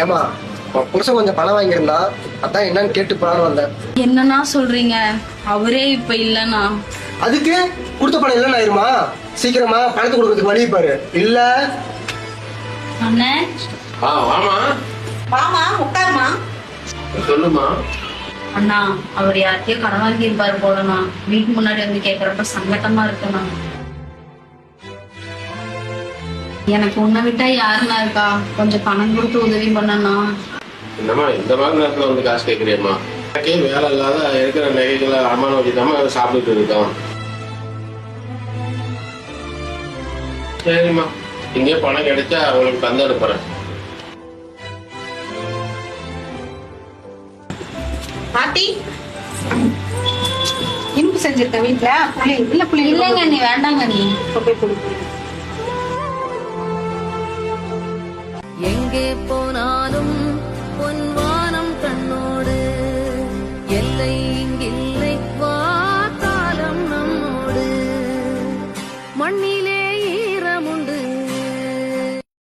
ஏமா உன் புருஷன் கொஞ்சம் பணம் வாங்கியிருந்தா அதான் என்னன்னு கேட்டு போறான்னு வந்தேன். என்னன்னா சொல்றீங்க? அவரே இப்ப இல்லனா அதுக்கு கொடுத்த பணம் இல்லைன்னு ஆயிருமா? சீக்கிரமா பணத்தை கொடுக்கறதுக்கு வழி பாரு. இல்ல. அண்ணே? ஆ வாமா. உட்காருமா. சொல்லுமா. அண்ணா அவர் யார்கிட்டயோ கடன் வாங்கி இருப்பாரு போலண்ணா. வீட்டு முன்னாடி வந்து கேக்குறப்ப சங்கட்டமா இருக்குண்ணா. எனக்கு உன்னை விட்டா யாருண்ணா இருக்கா? கொஞ்சம் பணம் கொடுத்து உதவி பண்ணண்ணா. என்னம்மா இந்த மாதிரி நேரத்துல வந்து காசு கேட்குறியம்மா எனக்கே வேலை இல்லாத இருக்கிற நகைகளை அடமானம் வச்சுக்காம சாப்பிட்டுட்டு இருக்கோம் சரிம்மா இங்கே பணம் கிடைச்சா அவங்களுக்கு தந்து அனுப்புறேன். பாட்டி? இனிப்பு செஞ்சிருக்க வீட்டுல புளி இல்ல புளி இல்லைங்க நீ வேண்டாங்க நீ. போய் புளி எங்கே போனாலும் பொன் வானம் கண்ணோடு எல்லை இங்கில்லை வா காலம் நம்மோடு. மண்ணி